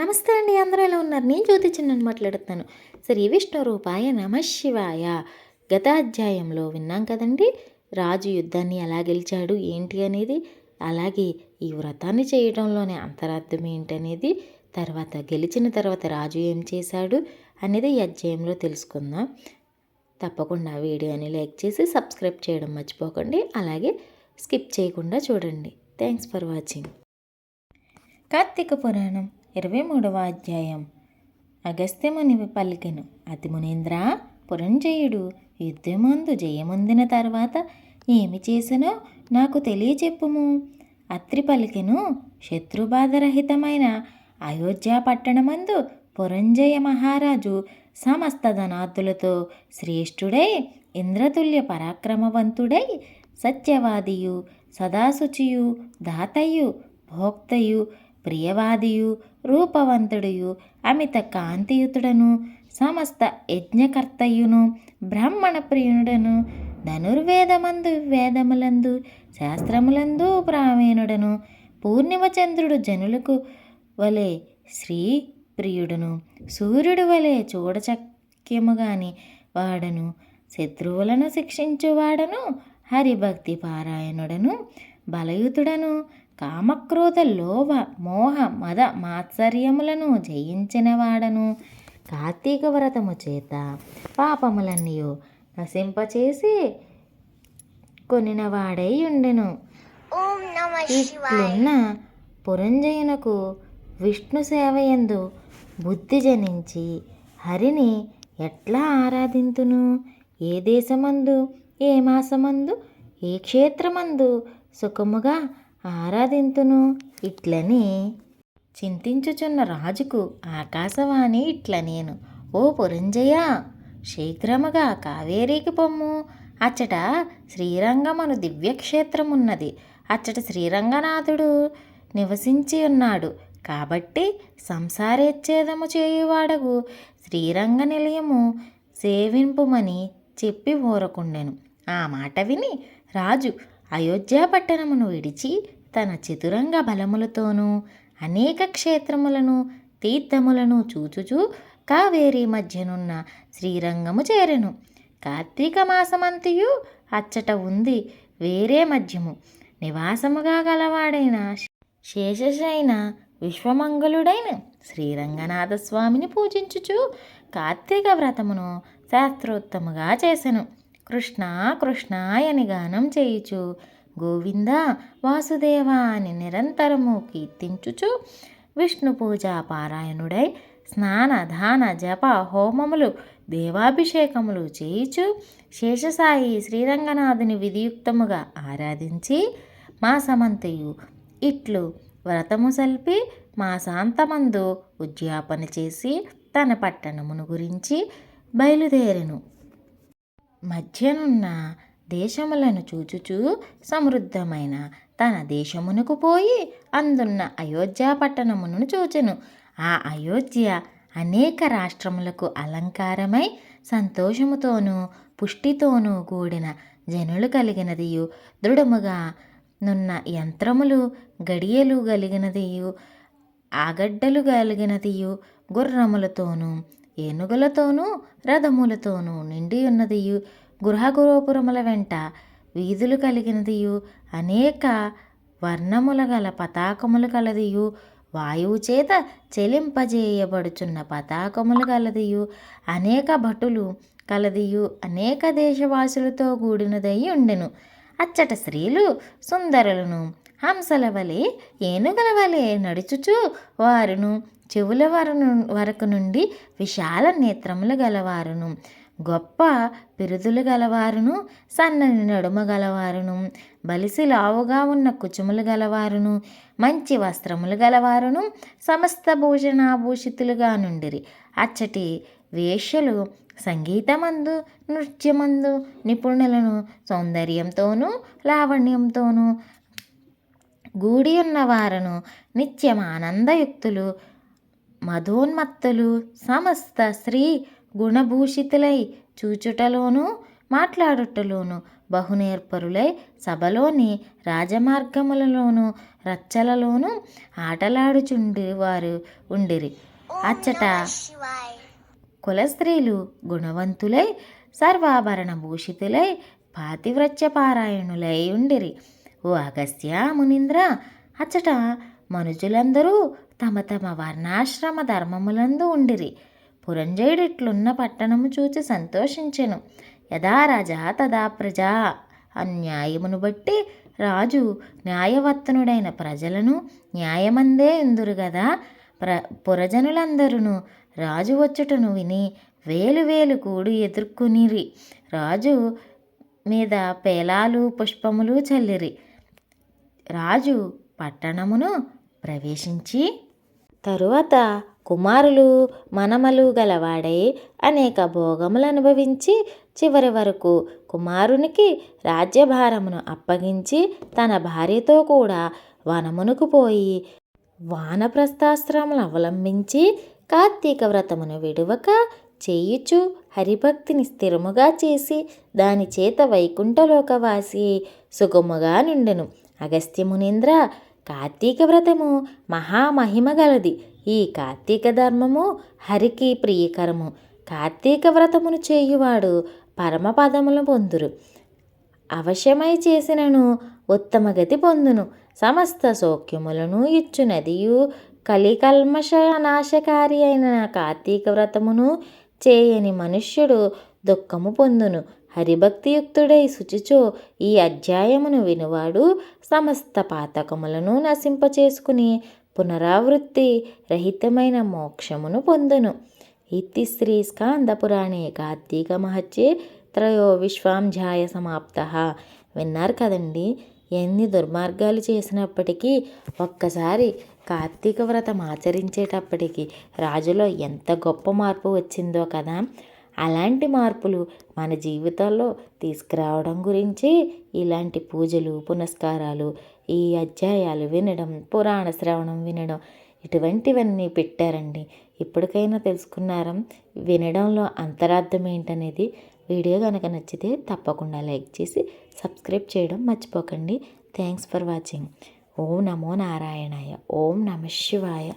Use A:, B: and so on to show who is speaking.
A: నమస్తే అండి అందరూ ఎలా ఉన్నారు? నేను జ్యోతి చిన్నని మాట్లాడుతున్నాను. శ్రీ విష్ణు రూపాయ నమ గత అధ్యాయంలో విన్నాం కదండి రాజు యుద్ధాన్ని ఎలా గెలిచాడు ఏంటి అనేది? అలాగే ఈ వ్రతాన్ని చేయడంలోనే అంతరార్థం ఏంటనేది తర్వాత గెలిచిన తర్వాత రాజు ఏం చేశాడు అనేది ఈ అధ్యాయంలో తెలుసుకుందాం. తప్పకుండా వీడియోని లైక్ చేసి సబ్స్క్రైబ్ చేయడం మర్చిపోకండి అలాగే స్కిప్ చేయకుండా చూడండి. Thanks for watching. కార్తీక పురాణం. ఇరవై మూడవ అధ్యాయం. అగస్త్యముని పలికెను అతి మునీంద్ర పురంజయుడు యుద్ధమందు జయమొందిన తర్వాత ఏమి చేసినో నాకు తెలియచెప్పుము. అత్రి పలికెను శత్రుబాధరహితమైన అయోధ్య పట్టణమందు పురంజయ మహారాజు సమస్త ధనార్థులతో శ్రేష్ఠుడై ఇంద్రతుల్య పరాక్రమవంతుడై సత్యవాదియు సదాశుచియు దాతయు భోక్తయు ప్రియవాదియు రూపవంతుడియు అమిత కాంతియుతుడను సమస్త యజ్ఞకర్తయును బ్రాహ్మణ ప్రియుడను ధనుర్వేదమందు వేదములందు శాస్త్రములందు ప్రావీణుడను పూర్ణిమచంద్రుడు జనులకు వలె శ్రీ ప్రియుడును సూర్యుడు వలె చూడచక్యముగాని వాడను శత్రువులను శిక్షించువాడను హరిభక్తి పారాయణుడను బలయుతుడను కామక్రోధ లోభ మోహ మద మాత్సర్యములను జయించిన వాడను కార్తీక వ్రతము చేత పాపములన్నీ నశింపచేసి కొనిన వాడై ఉండెను ఇట్లున్న పురంజయునకు విష్ణు సేవయందు బుద్ధి జనించి హరిని ఎట్లా ఆరాధింతును? ఏ దేశమందు ఏ మాసమందు ఏ క్షేత్రమందు సుఖముగా ఆరాధింతును? ఇట్లని చింతించుచున్న రాజుకు ఆకాశవాణి ఇట్ల నేను ఓ పురంజయ శీఘ్రముగా కావేరీకి పొమ్ము. అచ్చట శ్రీరంగమను దివ్యక్షేత్రమున్నది. అచ్చట శ్రీరంగనాథుడు నివసించి ఉన్నాడు. కాబట్టి సంసారేచ్ఛేదము చేయువాడగు శ్రీరంగ నిలయము సేవింపుమని చెప్పి ఊరకుండెను ఆ మాట విని రాజు అయోధ్యాపట్టణమును విడిచి తన చతురంగ బలములతోనూ అనేక క్షేత్రములను తీర్థములను చూచుచూ కావేరి మధ్యనున్న శ్రీరంగము చేరెను. కార్తీక మాసమంతియు అచ్చట ఉంది వేరే మధ్యము. నివాసముగా గలవాడైన శేషశైన విశ్వమంగళుడైన శ్రీరంగనాథస్వామిని పూజించుచు కార్తీక వ్రతమును శాస్త్రోత్తముగా చేసెను. కృష్ణ కృష్ణ అని గానం చేయుచు. గోవింద వాసుదేవ అని నిరంతరము కీర్తించుచు. విష్ణు పూజా పారాయణుడై స్నాన దాన జప హోమములు దేవాభిషేకములు చేయుచు. శేషసాయి శ్రీరంగనాథుని విధియుక్తముగా ఆరాధించి మాసమంతయు ఇట్లు వ్రతము సల్పి మాసాంతమందు ఉద్యాపన చేసి తన పట్టణమును గురించి బయలుదేరెను. మధ్యనున్న దేశములను చూచుచూ సమృద్ధమైన తన దేశమునకు పోయి అందున్న అయోధ్య పట్టణమును చూచెను. ఆ అయోధ్య అనేక రాష్ట్రములకు అలంకారమై సంతోషముతోనూ పుష్టితోనూ కూడిన జనులు కలిగినదియు. దృఢముగా నున్న యంత్రములు గడియలు కలిగినదియు. ఆగడ్డలు కలిగినదియు. గుర్రములతోనూ ఏనుగులతోనూ రథములతోనూ నిండి ఉన్నదియు. గృహగోపురముల వెంట వీధులు కలిగినదియు. అనేక వర్ణముల గల పతాకములు కలదియు. వాయువు చేత చెలింపజేయబడుచున్న పతాకములు కలదియు. అనేక భటులు కలదియు. అనేక దేశవాసులతో కూడినదై ఉండెను. అచ్చట స్త్రీలు సుందరులను హంసల వలె ఏనుగల వలె నడుచుచు వారును. చెవుల వరను వరకు నుండి విశాల నేత్రములు గలవారును. గొప్ప పిరుదులు గలవారును సన్నని నడుమ గలవారును. బలిసి లావుగా ఉన్న కుచుములు గలవారును. మంచి వస్త్రములు గలవారును. సమస్త భూషణాభూషితులుగా నుండిరి. అచ్చటి వేష్యలు సంగీతమందు నృత్యమందు నిపుణులను సౌందర్యంతోనూ లావణ్యంతోనూ. గూడి ఉన్నవారును నిత్యం ఆనందయుక్తులు మధోన్మత్తులు సమస్త స్త్రీ గుణభూషితులై చూచుటలోనూ మాట్లాడుటలోనూ బహునేర్పరులై సభలోని రాజమార్గములలోనూ రచ్చలలోనూ ఆటలాడుచుండి వారు ఉండిరి. అచ్చట కుల స్త్రీలు గుణవంతులై సర్వాభరణ భూషితులై పాతివ్రత్యపారాయణులై ఉండిరి. ఓ అగస్త్య మునీంద్ర అచ్చట మనుజులందరూ తమ తమ వర్ణాశ్రమ ధర్మములందు ఉండిరి. పురంజయుడిట్లున్న పట్టణము చూచి సంతోషించెను. యదా రాజా తదా ప్రజా. అన్యాయమును బట్టి రాజు న్యాయవర్తనుడైన ప్రజలను న్యాయమందే ఎందురు గదా. ప్ర పురజనులందరూ రాజు వచ్చుటను విని వేలు వేలు కూడు ఎదుర్కొనిరి. రాజు మీద పేలాలు పుష్పములు చల్లిరి. రాజు పట్టణమును ప్రవేశించి తరువాత కుమారులు మనమలు గలవాడై అనేక భోగములు అనుభవించి చివరి వరకు కుమారునికి రాజ్యభారమును అప్పగించి తన భార్యతో కూడా వనమునకు పోయి వానప్రస్థాశ్రములు అవలంబించి కార్తీక వ్రతమును విడువక చేయుచు హరిభక్తిని స్థిరముగా చేసి దాని చేత వైకుంఠలోకవాసి సుగముగా నుండెను. అగస్త్యమునింద్ర కార్తీక వ్రతము మహామహిమ గలది. ఈ కార్తీక ధర్మము హరికి ప్రియకరము. కార్తీక వ్రతమును చేయువాడు పరమపదములు పొందురు. అవశ్యమై చేసినను ఉత్తమ గతి పొందును. సమస్త సౌఖ్యములను ఇచ్చు నదియు కలికల్మష నాశకారి అయిన కార్తీక వ్రతమును చేయని మనుష్యుడు దుఃఖము పొందును. హరిభక్తియుక్తుడై శుచిచో ఈ అధ్యాయమును వినువాడు సమస్త పాతకములను నశింపచేసుకుని పునరావృత్తి రహితమైన మోక్షమును పొందును. ఇతి శ్రీ స్కాందపురాణే కార్తీక మహత్యే త్రయో విశ్వాంధ్యాయ సమాప్త. విన్నారు కదండి ఎన్ని దుర్మార్గాలు చేసినప్పటికీ ఒక్కసారి కార్తీక వ్రతం ఆచరించేటప్పటికి రాజులో ఎంత గొప్ప మార్పు వచ్చిందో కదా. అలాంటి మార్పులు మన జీవితాల్లో తీసుకురావడం గురించి ఇలాంటి పూజలు పునస్కారాలు ఈ అధ్యాయాలు వినడం పురాణ శ్రవణం వినడం ఇటువంటివన్నీ పెట్టారండి. ఇప్పటికైనా తెలుసుకున్నారా? వినడంలో అంతరార్థం ఏంటనేది వీడియో కనుక నచ్చితే తప్పకుండా లైక్ చేసి సబ్స్క్రైబ్ చేయడం మర్చిపోకండి. Thanks for watching. ఓం నమో నారాయణాయ. ఓం నమ శివాయ.